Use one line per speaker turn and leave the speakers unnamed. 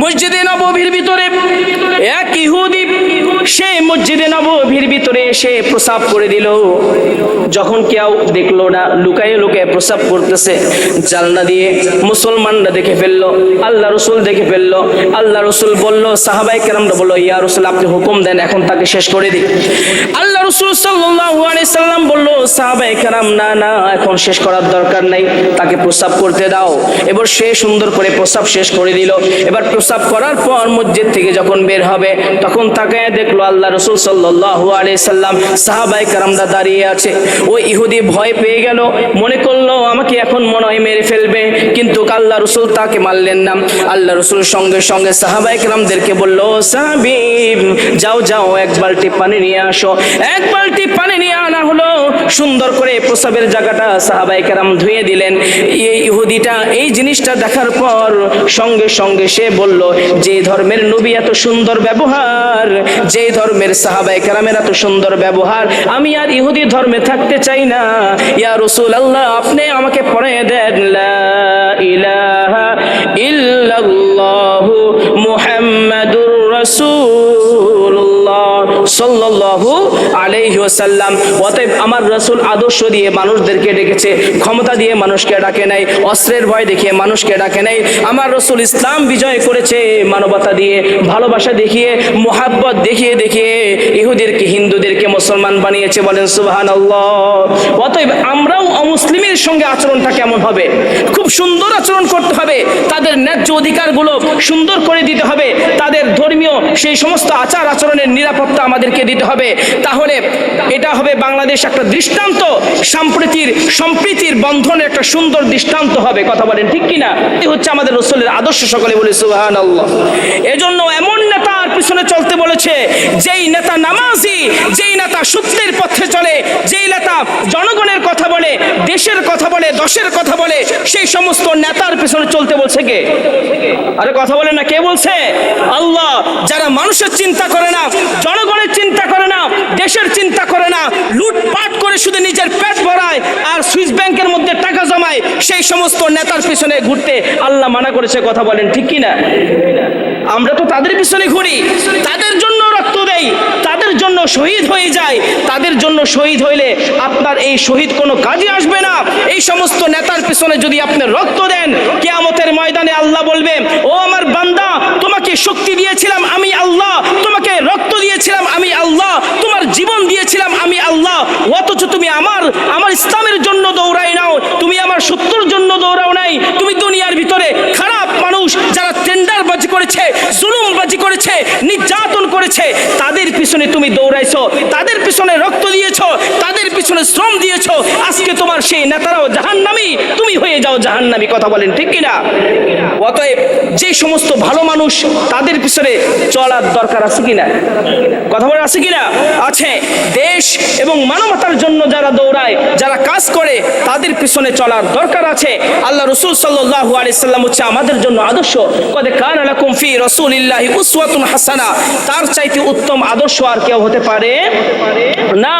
মসজিদে নববীর ভিতরে এক ইহুদি সে মসজিদে নববীর ভিতরে এসে প্রসাব করে দিল। যখন কেউ দেখল না, লুকায়ে লুকায়ে প্রসাব করতেছে জালনা দিয়ে মুসলমানরা দেখে ফেলল, আল্লাহ রসুল দেখে ফেলল, আল্লাহ রসুল বলল সাহাবাই কেরামরা বলল, ইয়া রসুল, আপনি হুকুম দেন, এখন তাকে শেষ করে দিই। আল্লাহ রসুল সাল্লাম বলল সাহাবাই কেরাম, না না, এখন শেষ করার দরকার নাই, তাকে প্রসাব করতে দাও। এবার সে সুন্দর করে প্রসাব শেষ করে দিল। এবার প্রসাব করার পর মসজিদ থেকে যখন বের হবে, তখন তাকে দেখল আল্লাহ রসুল সাল্লাল্লাহু আলাইহি সাল্লাম সাহাবাই কারামরা দাঁড়িয়ে আছে। ওই ইহুদি ভয় পেয়ে গেল, মনে করল, আমাকে এখন মনে হয় মেরে ফেলবে। কিন্তু আল্লাহ রসুল তাকে মারলেন না। আল্লাহ রসুল সঙ্গে সঙ্গে সাহাবাই কারামদেরকে বলল সাহাবিব যাও যাও, এক বালতি পানি নিয়ে আসো। এক বালতি পানি নিয়ে আনা হলো। সুন্দর করে প্রসাবের জায়গাটা সাহাবাই কেরাম ধুয়ে দিলেন। এই ইহুদিটা এই জিনিসটা দেখার পর সঙ্গে সঙ্গে সে বলল, যে ধর্মের নবী এত সুন্দর ব্যবহার, যে ধর্মের সাহাবাই কেরামের এত সুন্দর ব্যবহার, আমি আর ইহুদি ধর্মে থাকতে চাই না। ইয়া রসুল আল্লাহ আপনি আমাকে পড়ে দেন, লা সাল্লাল্লাহু আলাইহি ওয়াসাল্লাম। অতএব আমার আদর্শ দিয়ে মানুষদেরকে ডেকেছে, ক্ষমতা দিয়ে মানুষকে ডাকে নাই, অস্ত্রের ভয় দেখিয়ে মানুষকে ডাকে নাই। আমার রসুল ইসলাম বিজয় করেছে মানবতা দিয়ে, ভালোবাসা দেখিয়ে, মোহাব্বত দেখিয়ে দেখিয়ে ইহুদেরকে হিন্দুদেরকে মুসলমান বানিয়েছে বলেন অতএব আমরাও অমুসলিমের সঙ্গে আচরণটা কেমন হবে? খুব সুন্দর আচরণ করতে হবে, তাদের ন্যায্য অধিকারগুলো সুন্দর করে দিতে হবে, তাদের ধর্মীয় সেই সমস্ত আচার আচরণের নিরাপত্তা আমাদেরকে দিতে হবে। তাহলে এটা হবে বাংলাদেশ একটা দৃষ্টান্ত, সম্প্রীতির সম্প্রীতির বন্ধনের একটা সুন্দর দৃষ্টান্ত হবে, কথা বলেন ঠিক কিনা? এটি হচ্ছে আমাদের রসুলের আদর্শ সকলে বলে সুবাহান আল্লাহ এজন্য এমন নেতার পিছনে চলতে বলেছে, যেই নেতা নামাজি, যেই নেতা সত্যের পথে চলে, যেই নেতা জনগণের কথা বলে, দেশের কথা বলে, দশের কথা বলে, সেই সমস্ত নেতার পিছনে চলতে বলছে কে? আরে কথা বলে না, কে বলছে? আল্লাহ, যারা মানুষের চিন্তা করে না, জনগণের চিন্তা করে না, দেশের চিন্তা করে না, লুটপাট করে শুধু নিজের পেট ভরায় আর সুইস ব্যাংকের মধ্যে টাকা জমায়, সেই সমস্ত নেতার পিছনে ঘুরতে আল্লাহ মানা করেছে, কথা বলেন ঠিক কি না আমরা তো তাদের পিছনে ঘুরি। তাদের জন্য রক্ত দেই, তাদের জন্য শহীদ হয়ে যায় তাদের জন্য শহীদ হইলে আপনার এই শহীদ কোনো কাজে আসবে না। এই সমস্ত নেতার পিছনে যদি আপনি রক্ত দেন, কেয়ামতের ময়দানে আল্লাহ বলবে, ও আমার বান্দা, তোমাকে শক্তি দিয়েছিলাম আমি আল্লাহ, তোমাকে রক্ত দিয়েছিলাম আমি আল্লাহ, তোমার জীবন দিয়েছিলাম আমি আল্লাহ, অথচ তুমি আমার আমার ইসলামের জন্য দৌড়াই নাও, তুমি আমার সত্যর জন্য দৌড়াও নাই, তুমি দুনিয়ার ভিতরে পিছনে তুমি দৌড়াইছো, তাদের পিছনে রক্ত দিয়েছ, তাদের পিছনে শ্রম দিয়েছ, আজকে তোমার সেই নেতারাও জাহান্নামী যাও জাহান্নামী কথা বলেন, ঠিক কিনা? অতএব যে সমস্ত ভালো মানুষ তাদের পিছনে চলার দরকার আছে কিনা? কথা বলে আছে কিনা? আছে। দেশ এবং মানবতার জন্য যারা দৌড়ায়, যারা কাজ করে, তাদের পিছনে চলার দরকার আছে। আল্লাহ রসুল সাল্লাহ আলাইসাল্লাম হচ্ছে আমাদের জন্য আদর্শ। কদে কান আলাকুম ফি রসুলিল্লাহি উসওয়াতুন হাসানা। তার চাইতে উত্তম আদর্শ আর কেউ হতে পারে না।